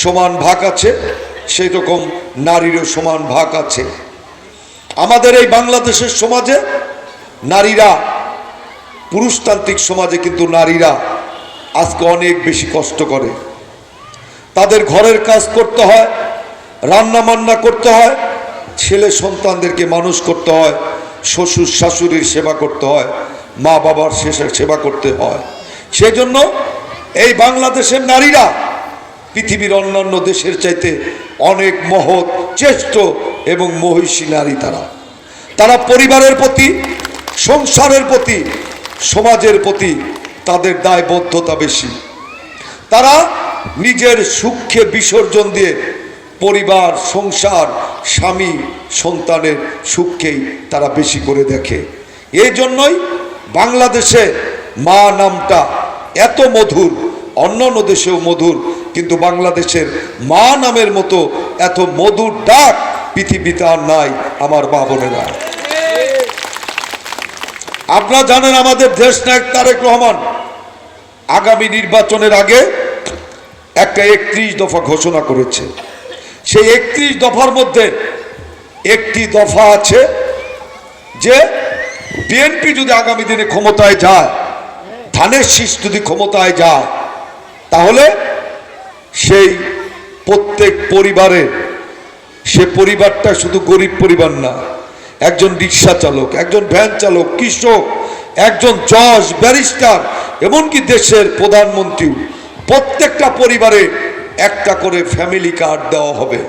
সমান ভাগ আছে সেই রকম নারীরও সমান ভাগ আছে। আমাদের এই বাংলাদেশের সমাজে নারীরা, পুরুষতান্ত্রিক সমাজে কিন্তু নারীরা আজকে অনেক বেশি কষ্ট করে। তাদের ঘরের কাজ করতে হয় রান্না বান্না করতে হয়, ছেলে সন্তানদেরকে মানুষ করতে হয়, শ্বশুর শাশুড়ির সেবা করতে হয় মা বাবার শেষের সেবা করতে হয়। সেই জন্য এই বাংলাদেশের নারীরা পৃথিবীর অন্যান্য দেশের চাইতে অনেক মহৎ চেষ্ট এবং মহিষী নারী তারা। তারা পরিবারের প্রতি, সংসারের প্রতি, সমাজের প্রতি তাদের দায়বদ্ধতা বেশি। তারা নিজের সুখকে বিসর্জন দিয়ে পরিবার, সংসার, স্বামী, সন্তানের সুখকেই তারা বেশি করে দেখে। এই জন্যই বাংলাদেশে মা নামটা এত মধুর, অন্যান্য দেশেও মধুর কিন্তু বাংলাদেশের মা নামের মতো এত মধুর ডাক পৃথিবীতে আর নাই আমার মা বোনেরা। আপনারা জানেন আমাদের দেশ নায়ক তারেক রহমান আগামী নির্বাচনের আগে একটা একত্রিশ দফা ঘোষণা করেছে। সেই একত্রিশ দফার মধ্যে একটি দফা আছে যে বিএনপি যদি আগামী দিনে ক্ষমতায় যায়, ধানের শীষ যদি ক্ষমতায় যায়, তাহলে সেই প্রত্যেক পরিবারে সে পরিবারটা শুধু গরিব পরিবার না, একজন রিক্সা চালক, একজন ভ্যান চালক, কৃষক, একজন জজ ব্যারিস্টার, এমনকি দেশের প্রধানমন্ত্রী প্রত্যেকটা পরিবারে একটা করে ফ্যামিলি কার্ড দেওয়া হবে।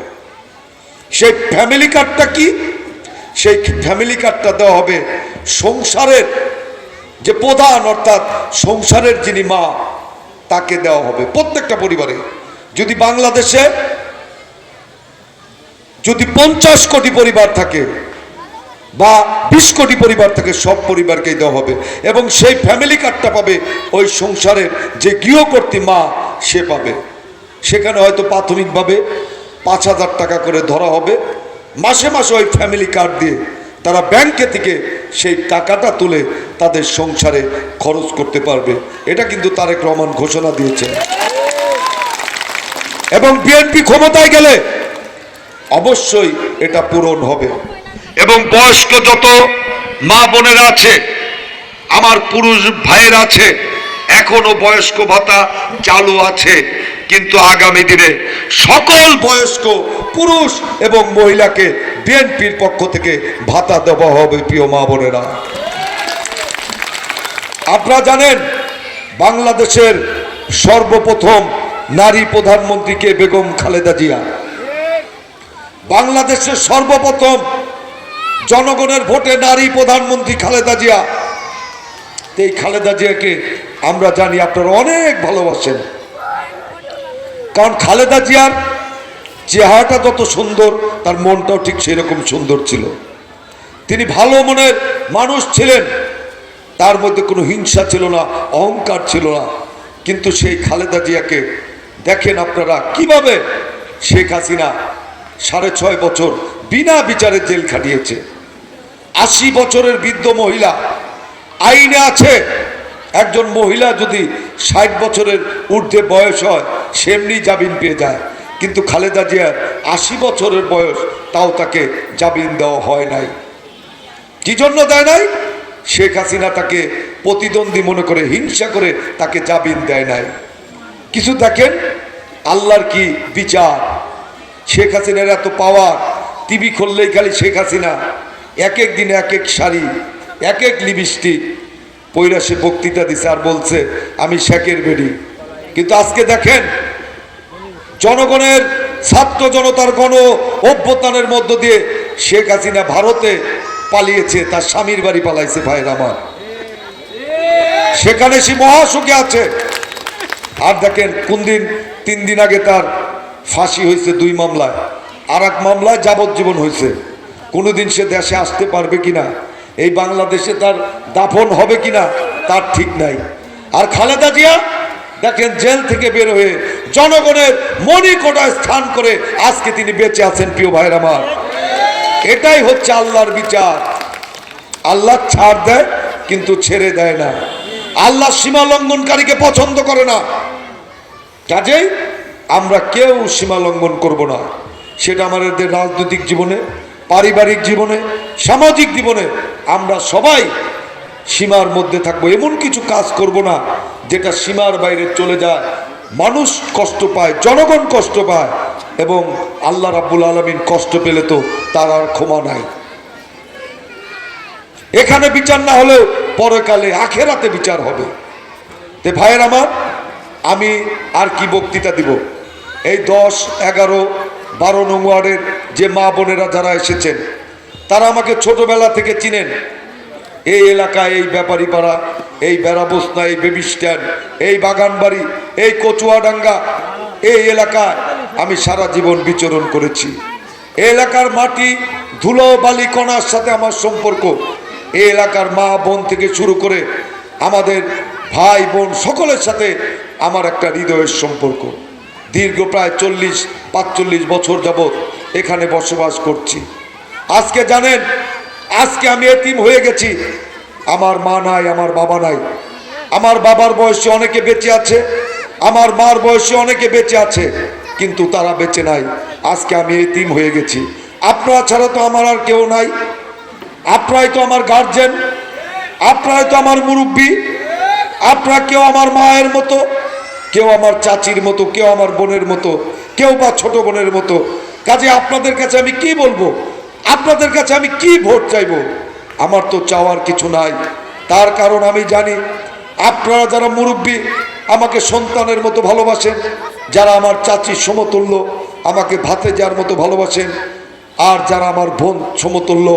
সেই ফ্যামিলি কার্ডটা কি? সেই ফ্যামিলি কার্ডটা দেওয়া হবে সংসারের যে প্রধান, অর্থাৎ সংসারের যিনি মা, তাকে দেওয়া হবে প্রত্যেকটা পরিবারে। যদি বাংলাদেশে যদি পঞ্চাশ কোটি পরিবার থাকে বা বিশ কোটি পরিবার থাকে, সব পরিবারকেই দেওয়া হবে। এবং সেই ফ্যামিলি কার্ডটা পাবে, ওই সংসারের যে গৃহকর্তী মা, সে পাবে। সেখানে হয়তো প্রাথমিকভাবে পাঁচ হাজার টাকা করে ধরা হবে। মাসে মাসে ওই ফ্যামিলি কার্ড দিয়ে তারা ব্যাংকে থেকে সেই টাকাটা তুলে তাদের সংসারে খরচ করতে পারবে। এটা কিন্তু তারেক রহমান ঘোষণা দিয়েছেন। এবং বিএনপি ক্ষমতায় গেলে অবশ্যই এটা পূরণ হবে। এবং বয়স্ক যত মা বোনেরা আছে, আমার পুরুষ ভাইয়ের আছে, এখনও বয়স্ক ভাতা চালু আছে। কিন্তু আগামী দিনে সকল বয়স্ক পুরুষ এবং মহিলাকে বিএনপির পক্ষ থেকে ভাতা দেওয়া হবে, প্রিয় মা বোনেরা। আপনারা জানেন, বাংলাদেশের সর্বপ্রথম নারী প্রধানমন্ত্রীকে বেগম খালেদা জিয়া। বাংলাদেশের সর্বপ্রথম জনগণের ভোটে নারী প্রধানমন্ত্রী খালেদা জিয়া। এই খালেদা জিয়াকে আমরা জানি আপনারা অনেক ভালোবাসেন। কারণ খালেদা জিয়ার চেহারাটা যত সুন্দর, তার মনটাও ঠিক সেরকম সুন্দর ছিল। তিনি ভালো মনের মানুষ ছিলেন, তার মধ্যে কোনো হিংসা ছিল না, অহংকার ছিল না। কিন্তু সেই খালেদা জিয়াকে দেখেন আপনারা কীভাবে শেখ হাসিনা সাড়ে ছয় বছর বিনা বিচারে জেল খাটিয়েছে। আশি বছরের বৃদ্ধ মহিলা আইনে আছে। একজন মহিলা যদি ষাট বছরের ঊর্ধ্বে বয়স হয়, সেমনি জামিন পেয়ে যায়। কিন্তু খালেদা জিয়ার আশি বছরের বয়স, তাও তাকে জামিন দেওয়া হয় নাই। কি জন্য দেয় নাই? শেখ হাসিনা তাকে প্রতিদ্বন্দ্বী মনে করে, হিংসা করে তাকে জামিন দেয় নাই। কিছু দেখেন? আল্লাহর কি বিচার? শেখ হাসিনার এত পাওয়ার টিভি খুললেই খালি শেখ হাসিনা। এক এক দিনে এক এক শাড়ি, এক এক লিপস্টিক পৈরা সে বক্তৃতা দিছে আর বলছে, আমি শেখের বেডি কিন্তু আজকে দেখেন, জনগণের, ছাত্র জনতার গণ অভ্যুত্থানের মধ্য দিয়ে শেখ হাসিনা ভারতে পালিয়েছে, তার স্বামীর বাড়ি পালাইছে ভাইয়ের আমার। সেখানে সে মহাসুখে আছে। আর দেখেন কোন দিন? তিন দিন আগে তার ফাঁসি হয়েছে দুই মামলায়। আর এক মামলায় যাবজ্জীবন হয়েছে। কোনোদিন সে দেশে আসতে পারবে কি না এই বাংলাদেশে তার দাফন হবে কি না তার ঠিক নাই। আর খালেদা জিয়া, দেখেন জেল থেকে বের হয়ে জনগণের মণিকোটায় স্থান করে আজকে তিনি বেঁচে আছেন, প্রিয় ভাইয়ের আমার। এটাই হচ্ছে আল্লাহর বিচার। আল্লাহ ছাড় দেয়, কিন্তু ছেড়ে দেয় না। আল্লাহ সীমা লঙ্ঘনকারীকে পছন্দ করে না। কাজেই আমরা কেউ সীমা লঙ্ঘন করব না। সেটা আমাদের রাজনৈতিক জীবনে, পারিবারিক জীবনে, সামাজিক জীবনে আমরা সবাই সীমার মধ্যে থাকব। এমন কিছু কাজ করব না যেটা সীমার বাইরে চলে যায়। মানুষ কষ্ট পায়, জনগণ কষ্ট পায় এবং আল্লাহ রাব্বুল আলমিন কষ্ট পেলে তো তার আর ক্ষমা নাই। এখানে বিচার না হলেও পরকালে আখেরাতে বিচার হবে। তে ভাইয়ের আমার, আমি আর কি বক্তৃতা দিব? এই দশ, এগারো, বারো নং ওয়ার্ডের যে মা বোনেরা যারা এসেছেন, তারা আমাকে ছোটবেলা থেকে চিনেন। এই এলাকায় এই ব্যাপারী পাড়া, এই বেড়াবস্তা এই বেবি স্ট্যান্ড, এই বাগানবাড়ি এই কচুয়াডাঙ্গা, এই এলাকায় আমি সারা জীবন বিচরণ করেছি। এলাকার মাটি, ধুলো, বালি, কণার সাথে আমার সম্পর্ক। এই এলাকার মা বোন থেকে শুরু করে আমাদের ভাই বোন সকলের সাথে আমার একটা হৃদয়ের সম্পর্ক। দীর্ঘ প্রায় চল্লিশ, পাঁচচল্লিশ বছর যাবৎ এখানে বসবাস করছি। আজকে জানেন, আজকে আমি এতিম হয়ে গেছি। আমার মা নাই, আমার বাবা নাই। আমার বাবার বয়সে অনেকে বেঁচে আছে, আমার মার বয়সে অনেকে বেঁচে আছে, কিন্তু তারা বেঁচে নাই। আজকে আমি এতিম হয়ে গেছি। আপনারা ছাড়া তো আমার আর কেউ নাই। আপনারাই তো আমার গার্জেন আপনারাই তো আমার মুরব্বী, আপনারা কেউ আমার মায়ের মতো, কেউ আমার চাচির মতো, কেউ আমার বোনের মতো, কেউ বা ছোট বোনের মতো। কাজে আপনাদের কাছে আমি কি বলব? আপনাদের কাছে আমি কি ভোট চাইব? আমার তো চাওয়ার কিছু নাই। তার কারণ আমি জানি, আপনারা যারা মুরব্বী, আমাকে সন্তানের মতো ভালোবাসেন, যারা আমার চাচির সমতুল্য, আমাকে ভাতে যার মতো ভালোবাসেন, আর যারা আমার বোন সমতুল্য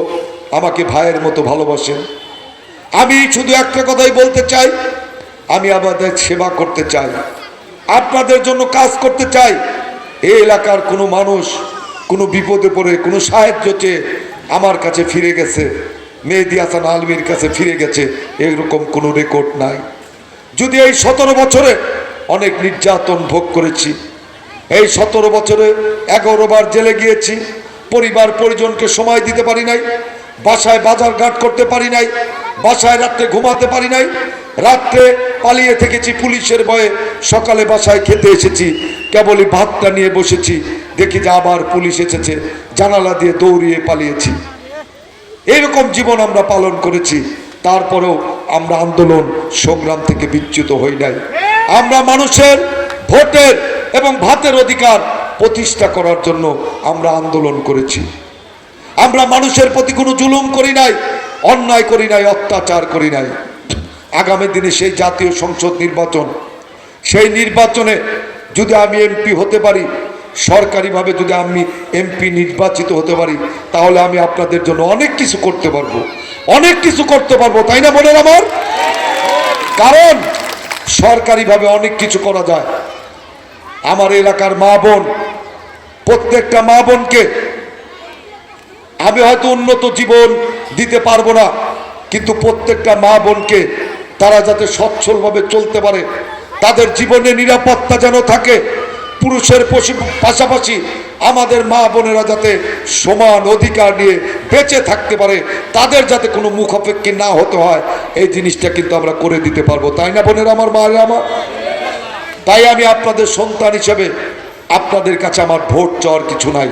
আমাকে ভাইয়ের মতো ভালোবাসেন। আমি শুধু একটা কথাই বলতে চাই, আমি আমাদের সেবা করতে চাই। আপনাদের জন্য কাজ করতে চাই। এই এলাকার কোনো মানুষ, কোনো বিপদে পড়ে, কোনো সাহায্য চেয়ে আমার কাছে ফিরে গেছে। মেহেদি হাসান আলমীর কাছে ফিরে গেছে, এরকম কোনো রেকর্ড নাই। যদি এই সতেরো বছরে অনেক নির্যাতন ভোগ করেছি, এই সতেরো বছরে এগারো বার জেলে গিয়েছি, পরিবার পরিজনকে সময় দিতে পারি নাই বাসায় বাজার ঘাট করতে পারি নাই, বাসায় রাত্রে ঘুমাতে পারি নাই, রাত্রে পালিয়ে থেকেছি পুলিশের ভয়ে, সকালে বাসায় খেতে এসেছি, কেবলই ভাতটা নিয়ে বসেছি, দেখি যে আবার পুলিশ এসেছে, জানালা দিয়ে দৌড়িয়ে পালিয়েছি। এরকম জীবন আমরা পালন করেছি, তারপরেও আমরা আন্দোলন সংগ্রাম থেকে বিচ্যুত হই নাই। আমরা মানুষের ভোটের এবং ভাতের অধিকার প্রতিষ্ঠা করার জন্য আমরা আন্দোলন করেছি। আমরা মানুষের প্রতি কোনো জুলুম করি নাই, অন্যায় করি নাই, অত্যাচার করি নাই। আগামী দিনে সেই জাতীয় সংসদ নির্বাচন, সেই নির্বাচনে যদি আমি এমপি হতে পারি, সরকারিভাবে যদি আমি এমপি নির্বাচিত হতে পারি, তাহলে আমি আপনাদের জন্য অনেক কিছু করতে পারব। অনেক কিছু করতে পারব, তাই না বোনের আমার? কারণ সরকারিভাবে অনেক কিছু করা যায়। আমার এলাকার মা বোন, প্রত্যেকটা মা বোনকে আমি হয়তো উন্নত জীবন দিতে পারব না, কিন্তু প্রত্যেকটা মা বোনকে তারা যাতে সচ্ছলভাবে চলতে পারে, তাদের জীবনে নিরাপত্তা যেন থাকে, পুরুষের পশি- পাশাপাশি আমাদের মা বোনেরা যাতে সমান অধিকার নিয়ে বেঁচে থাকতে পারে, তাদের যাতে কোনো মুখাপেক্ষী না হতে হয়, এই জিনিসটা কিন্তু আমরা করে দিতে পারব। তাই না বোনের আমার মা আমার? তাই আমি আপনাদের সন্তান হিসেবে আপনাদের কাছে আমার ভোট চাওয়ার কিছু নাই।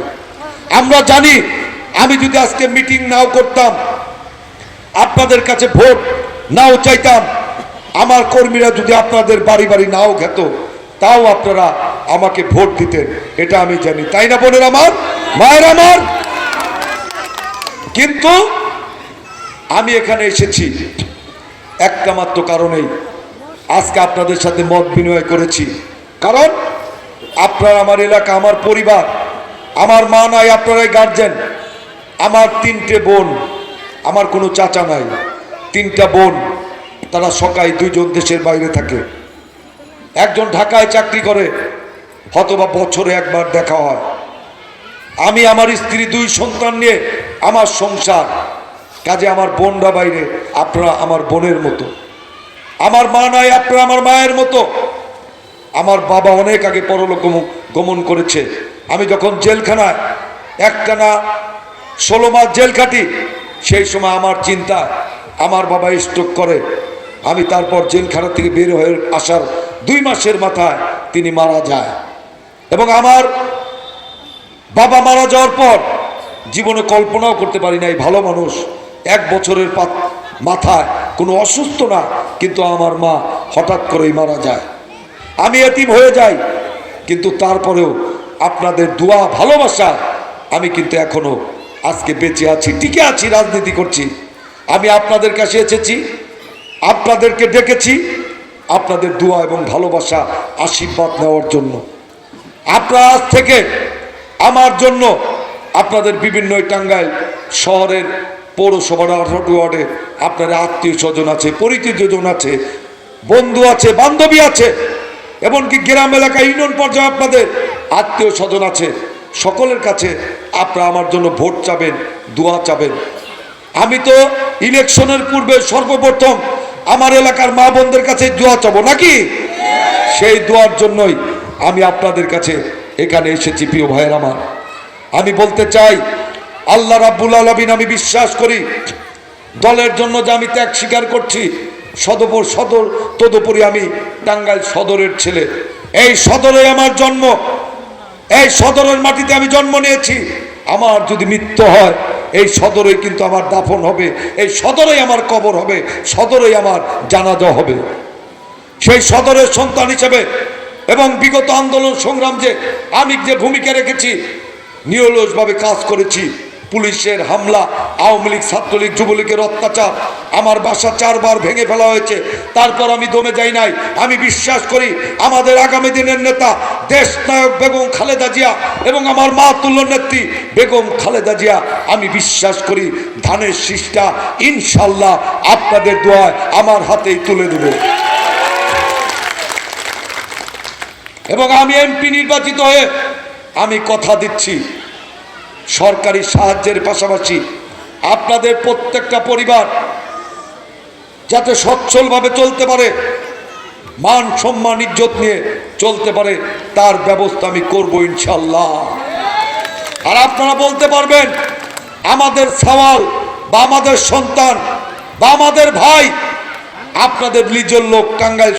আমরা জানি আমি যদি আজকে মিটিং নাও করতাম, আপনাদের কাছে ভোট নাও চাইতাম, আমার কর্মীরা যদি আপনাদের বাড়ি বাড়ি নাও খেত, তাও আপনারা আমাকে ভোট দিতেন, এটা আমি জানি। তাই না, বোনের আমার? মায়ের আমার? কিন্তু আমি এখানে এসেছি একটা মাত্র কারণেই। আজকে আপনাদের সাথে মত বিনিময় করেছি। কারণ আপনারা আমার এলাকা, আমার পরিবার, আমার মা নাই, আপনারাই গার্জেন আমার তিনটে বোন, আমার কোনো চাচা নাই। তিনটা বোন, তারা সকাই দুইজন দেশের বাইরে থাকে। একজন ঢাকায় চাকরি করে হতবা বছরে একবার দেখা হয়। আমি আমার স্ত্রী, দুই সন্তান নিয়ে আমার সংসার, কাজে আমার বোনরা বাইরে, আপনারা আমার বোনের মতো। আমার মা নাই, আপনারা আমার মায়ের মতো। আমার বাবা অনেক আগে পরলোক গমন করেছে। আমি যখন জেলখানায় একটানা ষোলো মাস জেল কাটি সেই সময় আমার চিন্তা, আমার বাবা স্ট্রোক করে। আমি তারপর জেলখানা থেকে বের হয়ে আসার দুই মাসের মাথায় তিনি মারা যায়। এবং আমার বাবা মারা যাওয়ার পর জীবনে কল্পনাও করতে পারি না এই ভালো মানুষ। এক বছরের মাথায় কোনো অসুস্থ না, কিন্তু আমার মা হঠাৎ করেই মারা যায়। আমি এতিম হয়ে যাই, কিন্তু তারপরেও আপনাদের দোয়া ভালোবাসা আমি কিন্তু এখনও আজকে বেঁচে আছি, টিকে আছি, রাজনীতি করছি। আমি আপনাদের কাছে এসেছি, আপনাদেরকে ডেকেছি, আপনাদের দোয়া এবং ভালোবাসা, আশীর্বাদ নেওয়ার জন্য। আপনারা আজ থেকে আমার জন্য আপনাদের বিভিন্ন টাঙ্গাইল শহরের পৌরসভার আঠারোটি ওয়ার্ডে আপনার আত্মীয় স্বজন আছে, পরিচিতজন আছে, বন্ধু আছে, বান্ধবী আছে, এমনকি গ্রাম এলাকা ইউনিয়ন পর্যায়ে আপনাদের আত্মীয় স্বজন আছে। সকলের কাছে আপনারা আমার জন্য ভোট চাবেন, দোয়া চাবেন। আমি তো ইলেকশনের পূর্বে সর্বপ্রথম আমার এলাকার মা বোনদের কাছে দোয়া চাবো, নাকি? সেই দোয়ার জন্যই আমি আপনাদের কাছে এখানে এসেছি, প্রিয় ভাইয়ের আমার। আমি বলতে চাই, আল্লাহ রাব্বুল আলমিন, আমি বিশ্বাস করি, দলের জন্য যে আমি ত্যাগ স্বীকার করছি, সদপর সদর, তদুপরি আমি টাঙ্গাইল সদরের ছেলে। এই সদরে আমার জন্ম এই সদরের মাটিতে আমি জন্ম নিয়েছি। আমার যদি মৃত্যু হয়, এই সদরে কিন্তু আমার দাফন হবে। এই সদরেই আমার কবর হবে। সদরেই আমার জানাজা হবে। সেই সদরের সন্তান হিসেবে এবং বিগত আন্দোলন সংগ্রাম যে আমি যে ভূমিকা রেখেছি, নিরলসভাবে কাজ করেছি পুলিশের হামলা, আওয়ামী লীগ, ছাত্রলীগ, যুবলীগের অত্যাচার। আমার বাসা চারবার ভেঙে ফেলা হয়েছে। তারপর আমি দমে যাই নাই। আমি বিশ্বাস করি আমাদের আগামী দিনের নেতা দেশ নায়ক বেগম খালেদা জিয়া এবং আমার মা তুল্য নেত্রী বেগম খালেদা জিয়া। আমি বিশ্বাস করি ধানের শীষটা ইনশাল্লাহ আপনাদের দোয়ায় আমার হাতেই তুলে দেবে। এবং আমি এমপি নির্বাচিত হয়ে আমি কথা দিচ্ছি। সরকারি সাহায্যের পাশাপাশি আপনাদের প্রত্যেকটা পরিবার যাতে সচ্ছলভাবে চলতে পারে, মান সম্মান, ইজ্জত নিয়ে চলতে পারে, তার ব্যবস্থা আমি করব ইনশাল্লাহ আর আপনারা বলতে পারবেন, আমাদের সওয়াল বা আমাদের সন্তান বা আমাদের ভাই, আপনাদের নিজের লোক টাঙ্গাইল